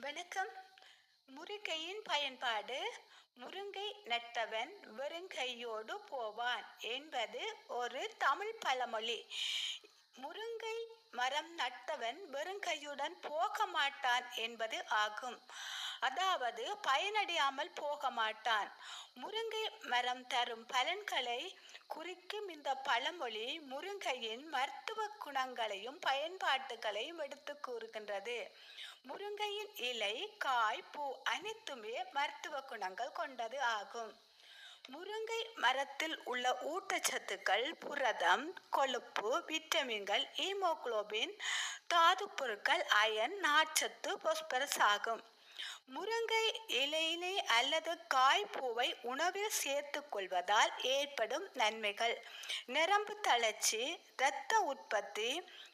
வணக்கம். முருங்கையின் பயன்பாடு முருங்கை நட்டவன் வெறுங்கையோடு போவான் என்பது ஒரு தமிழ் பழமொழி. முருங்கை மரம் நட்டவன் வெறுங்கையுடன் போக மாட்டான் என்பது ஆகும். அதாவது பயனடையாமல் போக மாட்டான் முருங்கை மரம் தரும் பலன்களை குறிக்கும் இந்த பழமொழி முருங்கையின் மருத்துவ குணங்களையும் பயன்பாட்டுகளையும் எடுத்து கூறுகின்றது. முருங்கையின் இலை காய் பூ அனைத்துமே மருத்துவ குணங்கள் கொண்டது ஆகும். முருங்கை மரத்தில் உள்ள ஊட்டச்சத்துக்கள் புரதம் கொழுப்பு விட்டமின்கள் ஈமோக்ளோபின் தாது பொருட்கள் அயன் நார்ச்சத்து பொஸ்பரஸ் ஆகும். முருங்கை இலையிலை அல்லது காய்ப்பூவை உணவில் சேர்த்து கொள்வதால் ஏற்படும் நன்மைகள். நரம்பு தளர்ச்சி இரத்த உற்பத்தி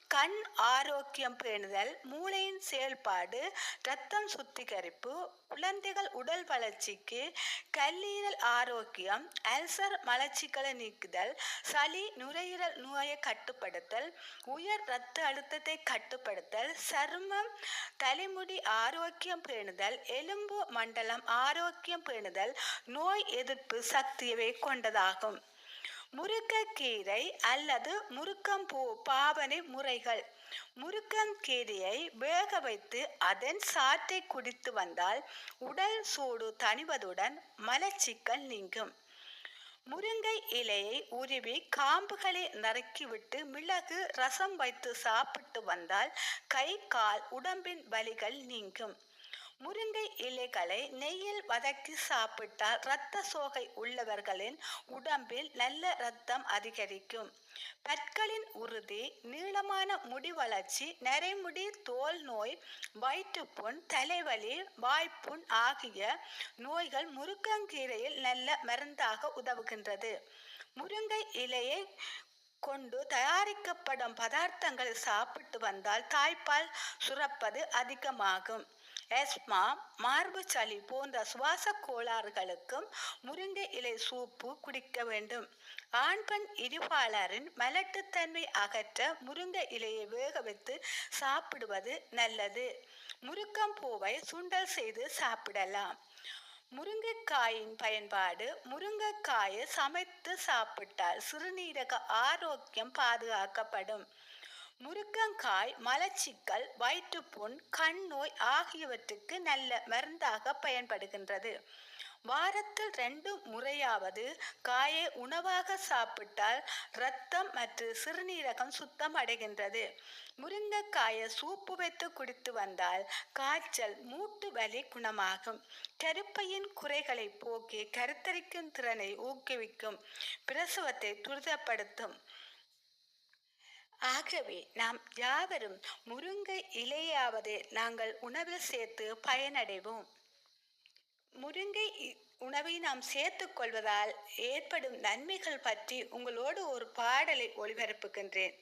கண் ஆரோக்கியம் பேணுதல் மூளையின் செயல்பாடு இரத்தம் சுத்திகரிப்பு குழந்தைகள் உடல் வளர்ச்சிக்கு கல்லீரல் ஆரோக்கியம் அல்சர் மலர்ச்சிகளை நீக்குதல் சளி நுரையீரல் நோயை கட்டுப்படுத்தல் உயர் இரத்த அழுத்தத்தை கட்டுப்படுத்தல் சருமம் தலைமுடி ஆரோக்கியம் பேணுதல் எலும்பு மண்டலம் ஆரோக்கியம் பேணுதல் நோய் எதிர்ப்பு சக்தியவை கொண்டதாகும். முருக்கக்கீரை அல்லது முருக்கம்பூ பாவனை முறைகள். முருக்கங்கீரையை வேக வைத்து அதன் சாற்றை குடித்து வந்தால் உடல் சூடு தணிவதுடன் மலச்சிக்கல் நீங்கும். முருங்கை இலையை உருவி காம்புகளை நறுக்கிவிட்டு மிளகு ரசம் வைத்து சாப்பிட்டு வந்தால் கை கால் உடம்பின் வலிகள் நீங்கும். முருங்கை இலைகளை நெய்யில் வதக்கி சாப்பிட்டால் இரத்த சோகை உள்ளவர்களின் உடம்பில் நல்ல இரத்தம் அதிகரிக்கும். பற்களின் உறுதி நீளமான முடி வளர்ச்சி நரைமுடி தோல் நோய் வயிற்றுப்புண் தலைவலி வாய்ப்புண் ஆகிய நோய்கள் முருங்கங்கீரையில் நல்ல மருந்தாக உதவுகின்றது. முருங்கை இலையை கொண்டு தயாரிக்கப்படும் பதார்த்தங்களை சாப்பிட்டு வந்தால் தாய்ப்பால் சுரப்பது அதிகமாகும். எஸ்மா மார்பு சளி போன்ற சுவாச கோளாறுகளுக்கும் முருங்கை இலை சூப்பு குடிக்க வேண்டும். ஆண் பெண் இருபாலரின் மலட்டுத்தன்மை அகற்ற முருங்கை இலையை வேக வைத்து சாப்பிடுவது நல்லது. முருக்கம்பூவை சுண்டல் செய்து சாப்பிடலாம். முருங்கைக்காயின் பயன்பாடு முருங்கைக்காயை சமைத்து சாப்பிட்டால் சிறுநீரக ஆரோக்கியம் பாதுகாக்கப்படும். முருங்கங்காய் மலச்சிக்கல் வயிற்றுப்புண் கண் நோய் ஆகியவற்றுக்கு நல்ல மருந்தாக பயன்படுகின்றது. வாரத்தில் ரெண்டு முறையாவது காயை உணவாக சாப்பிட்டால் இரத்தம் மற்றும் சிறுநீரகம் சுத்தம் அடைகின்றது. முருங்கைக்காயை சூப்பு வைத்து குடித்து வந்தால் காய்ச்சல் மூட்டு வலி குணமாகும். கருப்பையின் குறைகளை போக்கி கருத்தரிக்கும் திறனை ஊக்குவிக்கும். பிரசவத்தை துரிதப்படுத்தும். ஆகவே நாம் யாவரும் முருங்கை இலையாவது நாங்கள் உணவில் சேர்த்து பயனடைவோம். முருங்கை உணவை நாம் சேர்த்து கொள்வதால் ஏற்படும் நன்மைகள் பற்றி உங்களோடு ஒரு பாடலை ஒளிபரப்புகின்றேன்.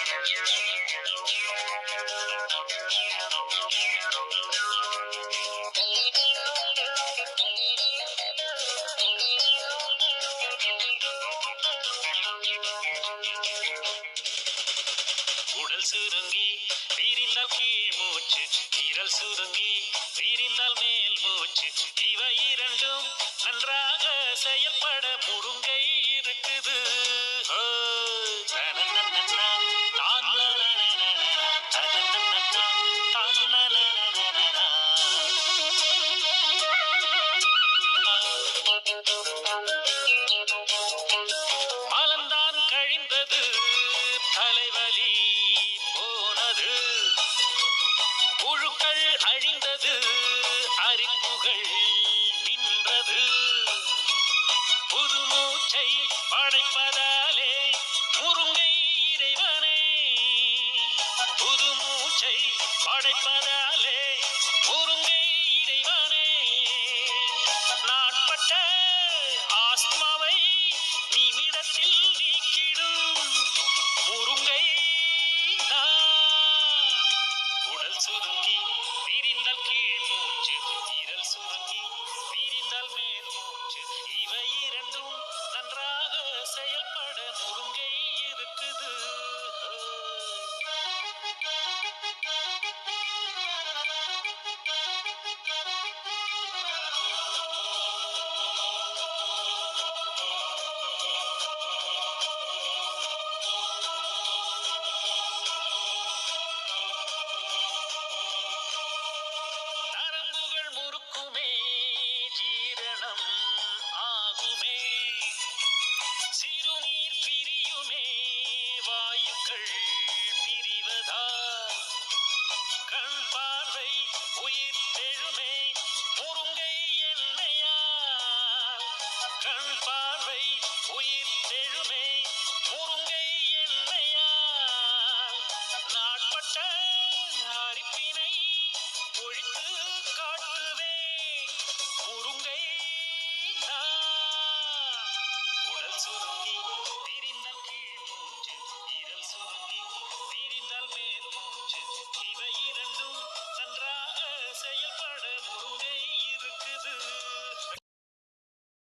உடல் விரிந்தால் கீழ் மூச்சு ஈரல் சுருங்கி விரிந்தால் மேல் மூச்சு. இவை இரண்டும் நன்றாக செயல்பட முருங்கை இருக்குது. மூச்சை படைப்பதாலே முருங்கை இறைவனே. புது மூச்சை படைப்பதாலே முருங்கை இறைவனே. நாட்பட்ட ஆஸ்மாவை நிமிடத்தில் நீக்கிடும் முருங்கை உடல் சுருங்கி விரிந்தால் கீழ் மூச்சு ஈரல் சுருங்கி விரிந்தால் மேல் மூச்சு யாருக்குமே உயிர் தெழுமே முருங்கை என்னையா? கண் பார்வை உயிர் தெழுமே